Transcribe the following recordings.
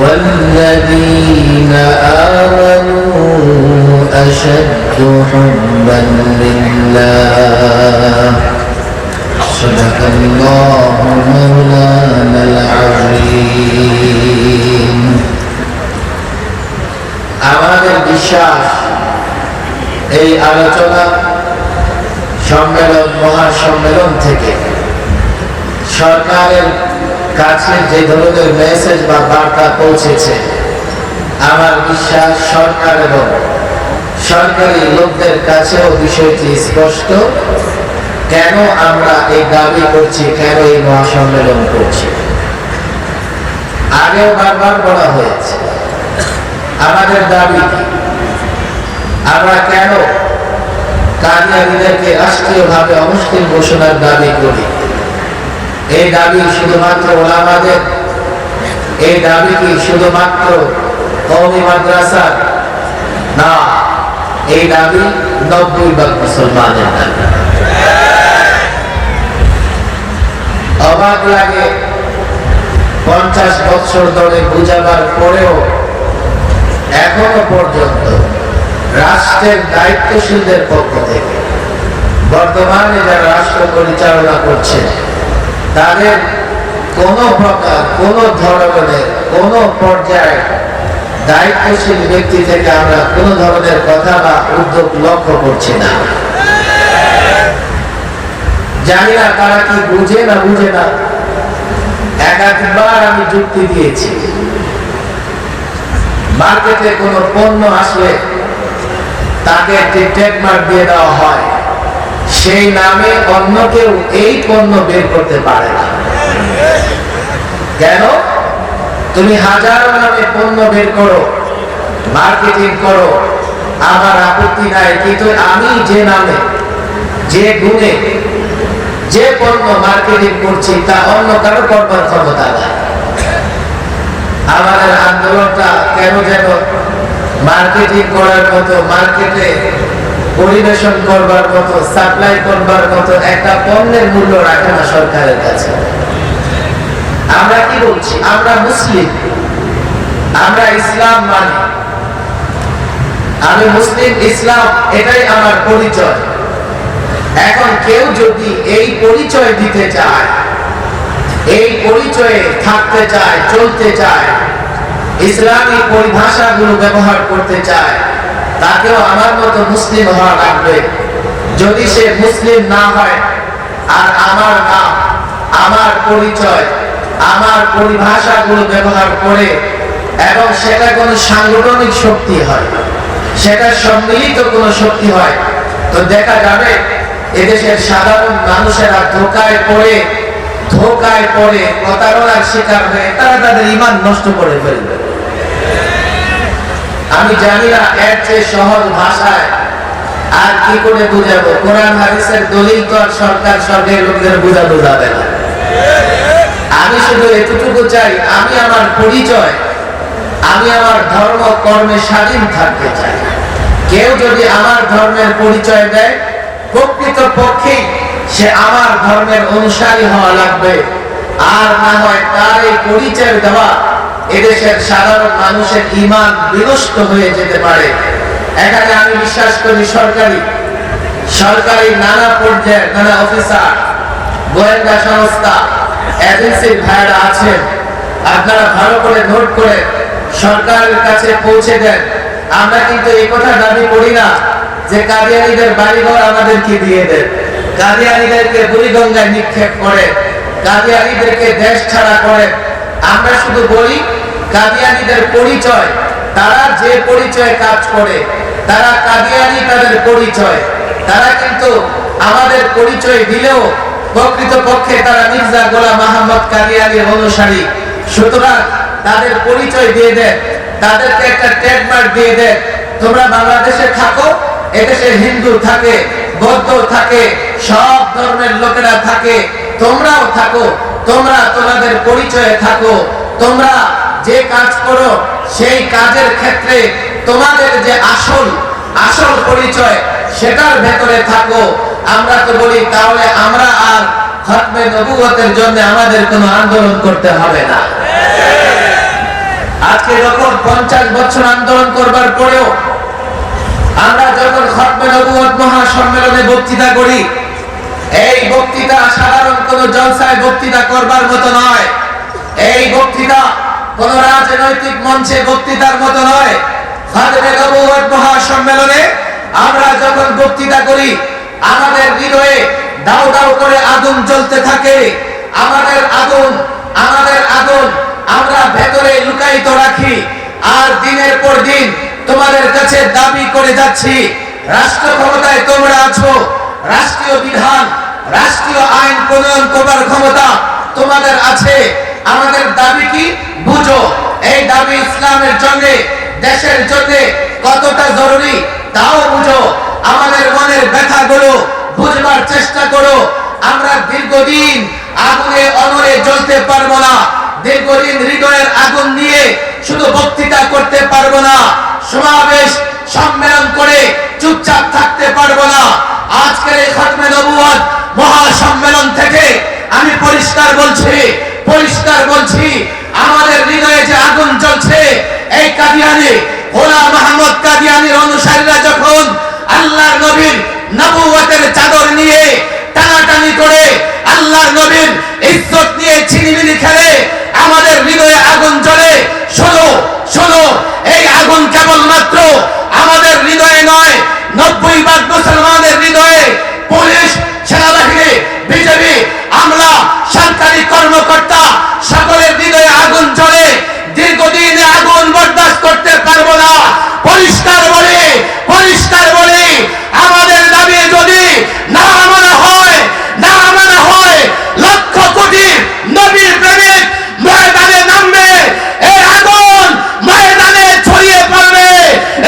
والذين آمنوا أشد حبا لله صدق الله مولانا العظيم আমাদের বিশ্বাস এই আলোচনা সম্মেলন মহাসম্মেলন থেকে সরকারের কাছে যে ধরনের মেসেজ বা বার্তা পৌঁছেছে, আমার বিশ্বাস সরকার এবং সরকারি লোকদের কাছেও বিষয়টি স্পষ্ট। কেন আমরা এই দাবি করছি, কেন এই মহাসম্মেলন করছি? আগেও বারবার বলা হয়েছে, আমাদের দাবি আমরা কেন কাদিয়ানিদেরকে রাষ্ট্রীয়ভাবে অমুসলিম ঘোষণার দাবি করি? এই দাবি শুধুমাত্র ওলামাদের? এই দাবি কি শুধুমাত্র কৌমি মাদ্রাসার? না, এই দাবি নব্বই ভাগ মুসলমানের দাবি। অবাক লাগে পঞ্চাশ বছর ধরে বুঝাবার পরেও এখনও পর্যন্ত রাষ্ট্রের দায়িত্বশীলদের পক্ষ থেকে বর্তমানে যারা রাষ্ট্র পরিচালনা করছে তাদের কোন প্রকার, কোন ধরনের, কোন পর্যায়ে দায়িত্বশীল ব্যক্তি থেকে আমরা কোন ধরনের কথা বা উদ্যোগ লক্ষ্য করছি না। জানি না তারা কি বুঝে না বুঝে না একাধিকবার আমি যুক্তি দিয়েছি। মার্কেটে কোন পণ্য আসলে তাকে একটি ট্রেডমার্ক দিয়ে দেওয়া হয়। সেই নামে অন্য কেউ এই পণ্য বের করতে পারে না। কেন? তুমি হাজারো নামে পণ্য বের করো, মার্কেটিং করো, আমার আপত্তি নাই, কিন্তু আমি যে নামে, যে গুণে, যে পণ্য মার্কেটিং করছি, তা অন্য কারও করবার ক্ষমতা নাই। আমাদের আন্দোলনটা কেন যেন মার্কেটিং করার মতো মার্কেটে পরিবেশন করবার মতো, সাপ্লাই করবার মতো একটা পণ্যের মূল্য রাখে না সরকারের কাছে। আমরা কি বলছি? আমরা মুসলিম। আমরা ইসলাম মানি। আমি মুসলিম, ইসলাম, এটাই আমার পরিচয়। এখন কেউ যদি এই পরিচয় দিতে চায়, এই পরিচয়ে থাকতে চায়, চলতে চায়, ইসলামী পরিভাষাগুলো ব্যবহার করতে চায় তাকেও আমার মতো মুসলিম হওয়া লাগবে। যদি সে মুসলিম না হয়, আর আমার নাম, আমার পরিচয়, আমার পরিভাষাগুলো ব্যবহার করে এবং সেটা কোনো সাংগঠনিক শক্তি হয়, সেটা সম্মিলিত কোনো শক্তি হয়, তো দেখা যাবে এদেশের সাধারণ মানুষেরা ধোকায় পড়ে ধোকায় পড়ে প্রতারণার শিকার হয়ে তারা তাদের ইমান নষ্ট করে ফেলবে। আমি জানি না এর চেয়ে সহজ ভাষায়। আর কি করে বুঝাবো? কোরআন, হাদিসের দলিল তো আর সরকার সরকারের লোকদের বোঝানো যাবে না। আমি শুধু এতটুকু চাই, আমি আমার পরিচয়, আমি আমার ধর্ম, কর্মে স্বাধীন থাকতে চাই। কেউ যদি আমার ধর্মের পরিচয় দেয়, প্রকৃত পক্ষেই সে আমার ধর্মের অনুসারী হওয়া লাগবে। আর না হয় তার এই পরিচয় দেওয়া এদেশের সাধারণ মানুষের ইমান বিনষ্ট হয়ে যেতে পারে। এখানে আমি বিশ্বাস করি সরকারি সরকারি নানা পর্যায়ের নানা অফিসার, গোয়েন্দা সংস্থা, এজেন্সির ভাইরা আছেন। আপনারা ভালো করে নোট করে সরকারের কাছে পৌঁছে দেন। আমরা কিন্তু এই কথা দাবি করি না যে কাদিয়ানিদের বাড়িঘর আমাদেরকে দিয়ে দেন। কাদিয়ানিদেরকে বুড়িগঙ্গায় নিক্ষেপ করে কাদিয়ানিদেরকে দেশ ছাড়া করে আমরা শুধু বলি কাদিয়ানিদের পরিচয়, তারা যে পরিচয়ে কাজ করে, তারা কাদিয়ানি তাদের পরিচয়। তারা কিন্তু আমাদের পরিচয় দিলেও প্রকৃত পক্ষে তারা মির্জা গোলাম মাহমদ কাদিয়ানির অনুসারী। সুতরাং তাদের পরিচয় দিয়ে দেন, তাদেরকে একটা ট্রেডমার্ক দিয়ে দেন। তোমরা বাংলাদেশে থাকো, এদেশে হিন্দু থাকে, বৌদ্ধ থাকে, সব ধর্মের লোকেরা থাকে, তোমরাও থাকো, তোমরা তোমাদের পরিচয়ে থাকো, তোমরা যে কাজ করো, সেই কাজের ক্ষেত্রে তোমাদের যে আসল আসল পরিচয়, সেটার ভেতরে থাকো। আমরা তো বলি, তাহলে আমরা আর খতমে নবুয়তের জন্য আমাদের কোনো আন্দোলন করতে হবে না। আজকে যখন পঞ্চাশ বছর আন্দোলন করবার পরেও আমরা যখন খতমে নবুয়ত মহাসম্মেলনে বক্তৃতা করি, এই বক্তৃতা সাধারণ কোন জলসায় বক্তৃতা করবার মতো নয়। এই বক্তৃতা কোন রাজনৈতিক মঞ্চে বক্তৃতার মতো নয়। মহাসম্মেলনে আমরা যখন বক্তৃতা করি, আমাদের হৃদয়ে দাও দাও করে আগুন জ্বলতে থাকে। আমাদের আগুন আমাদের আগুন আমরা ভেতরে লুকায়িত রাখি। আর দিনের পর দিন তোমাদের কাছে দাবি করে যাচ্ছি, রাষ্ট্র ক্ষমতায় তোমরা আছো, রাষ্ট্রীয় বিধান, রাষ্ট্রীয় আইন প্রণয়ন করবার ক্ষমতা তোমাদের আছে। আমাদের দাবি কি? বুঝো, এই দাবি ইসলামের জন্য, দেশের জন্য কতটা জরুরি, তাও বুঝো। আমাদের মনের ব্যথাগুলো বুঝবার চেষ্টা করো। আমরা দীর্ঘদিন আগুনে অনরে জ্বলতে পারব না। দীর্ঘদিন হৃদয়ের আগুন নিয়ে শুধু বক্তৃতা করতে পারব না। সমাবেশ, সম্মেলন করে চুপচাপ থাকতে পারব না। আজকের এই খতমে নবুয়ত মহাসম্মেলন থেকে আমি পরিষ্কার বলছি পরিষ্কার বলছি, আমাদের হৃদয়ে যে আগুন জ্বলছে, এই কাদিয়ানি হোলা মাহমুদ কাদিয়ানির অনুসারীরা যখন আল্লাহর নবীর নবুয়তের চাদর নিয়ে টানাটানি করে আল্লাহর নবীর ইজ্জত নিয়ে ছিনিমিনি খেলে, আমাদের হৃদয়ে আগুন জ্বলে, শোনো শোনো, এই আগুন কেবলমাত্র আমাদের হৃদয়ে নয় নব্বই ভাগ মুসলমানের হৃদয়ে পুলিশ সেনাবাহিনী বিজেপি আমলা সরকারি কর্মকর্তা সকলের হৃদয়ে আগুন জ্বলে দীর্ঘদিন এ আগুন বরদাস্ত করতে পারব না পরিষ্কার বলি পরিষ্কার বলি আমাদের দাবি যদি না মানা হয় না মানা হয় লক্ষ কোটি নবীর প্রেমিক ময়দানে নামবে এই আগুন ময়দানে ছড়িয়ে পড়বে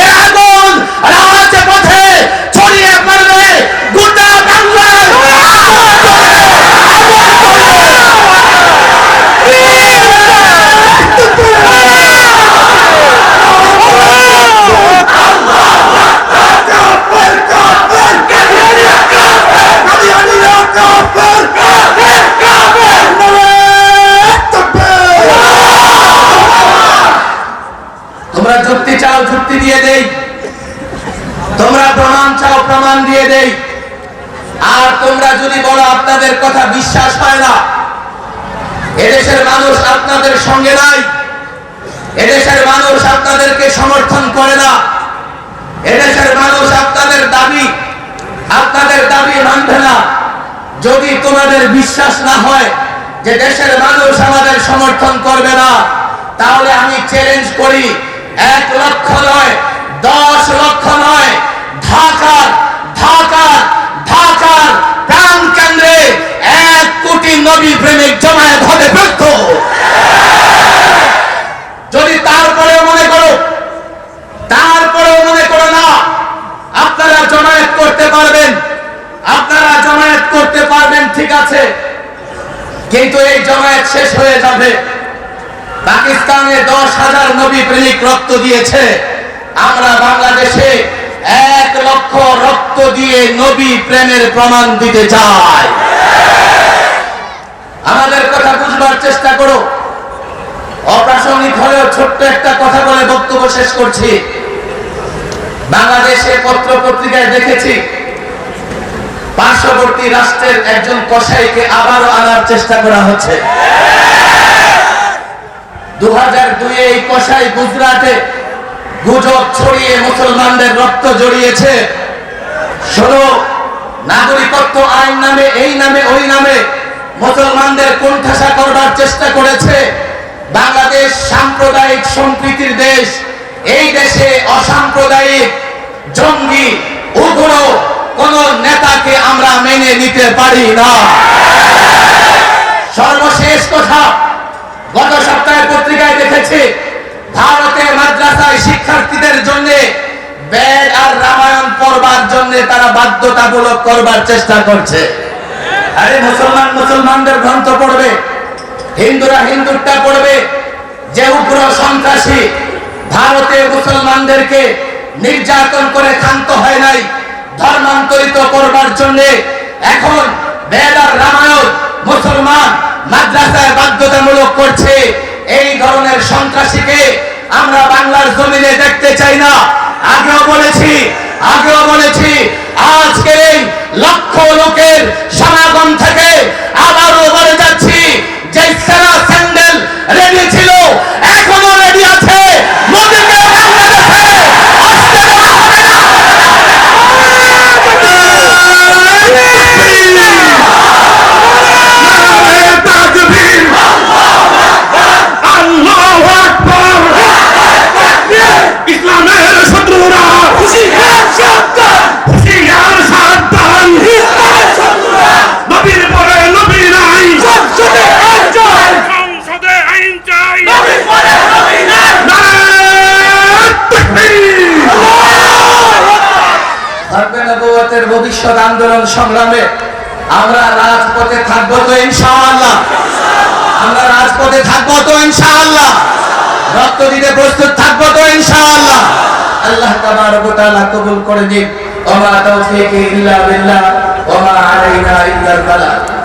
এই আগুন রাজপথে ছড়িয়ে পড়বে গোটা বাংলায় আগুন জ্বলবে, আগুন জ্বলবে। তোমরা যুক্তি চাও, যুক্তি দিয়ে দেই। তোমরা প্রমাণ চাও, প্রমাণ দিয়ে দেই। আর তোমরা যদি বলো আপনাদের কথা বিশ্বাস হয় না, এদেশের মানুষ আপনাদের সঙ্গে নাই, এদেশের মানুষ আপনাদেরকে সমর্থন করে না, এদেশের মানুষ আপনাদের দাবি আপনাদের দাবি মানবে না। যদি তোমাদের বিশ্বাস না হয় যে দেশের মানুষ আমাদের সমর্থন করবে না, তাহলে আমি চ্যালেঞ্জ করি। এক লক্ষ নয়, দশ লক্ষ নয়। ঢাকার ঢাকার ঢাকার প্রাণ কেন্দ্রে এক কোটি নবী প্রেমিক জমায়েত হবে ব্যর্থ যদি তারপরে মনে করো, তারপরেও মনে করো না, আপনারা জমায়েত করতে পারবেন। আপনারা জমায়েত করতে পারবেন, ঠিক আছে। কিন্তু এই জমায়েত শেষ হয়ে যাবে। পাকিস্তানে দশ হাজার নবী প্রেমিক রক্ত দিয়েছে। আমরা বাংলাদেশে এক লক্ষ রক্ত দিয়ে নবী প্রেমের প্রমাণ দিতে চাই। আমাদের কথা বুঝবার চেষ্টা করো। অপ্রাসঙ্গিক হলেও ছোট্ট একটা কথা বলে বক্তব্য শেষ করছি। বাংলাদেশে পত্র পত্রিকায় দেখেছি, পার্শ্ববর্তী রাষ্ট্রের একজন কসাইকে আবারও আনার চেষ্টা করা হচ্ছে। দু হাজার গুজরাটে গুজব ছড়িয়ে মুসলমানদের রক্ত জড়িয়েছে। শোনো, নাগরিকত্ব আইন নামে, এই নামে, ওই নামে মুসলমানদের চেষ্টা করেছে বাংলাদেশ সাম্প্রদায়িক সম্প্রীতির দেশ। এই দেশে অসাম্প্রদায়িক জঙ্গি, উগ্র কোন নেতাকে আমরা মেনে নিতে পারি না। সর্বশেষ কথা গত সপ্তাহে পত্রিকায় দেখেছি ভারতের মাদ্রাসায় শিক্ষার্থীদের জন্য বেদ আর রামায়ণ পড়বার জন্য তারা বাধ্যতামূলক করবার চেষ্টা করছে। আরে মুসলমান মুসলমানদের গ্রন্থ পড়বে, হিন্দুরা হিন্দুরটা পড়বে, যে উগ্র সন্ত্রাসী ভারতে মুসলমানদেরকে নির্যাতন করে ক্ষান্ত হয় নাই, ধর্মান্তরিত করবার জন্য এখন বেদ আর রামায়ণ মুসলমান মাদ্রাসায় বাধ্যতামূলক করছে, এই ধরনের সন্ত্রাসীকে আমরা বাংলার জমিনে দেখতে চাই না। আগেও বলেছি আগেও বলেছি আজকে এই লক্ষ লোকের সমাগম থেকে আবারও বলে যাচ্ছি যে সেরা স্যান্ডেল রেডি ছিল এখনও রেডি আছে মোদীকে বাংলাদেশে আসতে দেওয়া হবে না। ইসলামের শত্রুরা হুশিয়ার সাবধান নবীর পরে নবী নাই সংসদে আইন চাই নারায়ণ তাকবীর ধর্মে ভবিষ্যৎ আন্দোলন সংগ্রামে আমরা রাজপথে থাকব তো ইনশাআল্লাহ। আমরা রাজপথে থাকব তো ইনশাআল্লাহ। রক্ত দিতে প্রস্তুত থাকব তো ইনশাআল্লাহ। আল্লাহ তাবারক ওয়া তাআলা কবুল করে নিন ওয়া মা ইল্লা বিল্লাহ ওয়া মা আলাইনা ইল্লা বালাগ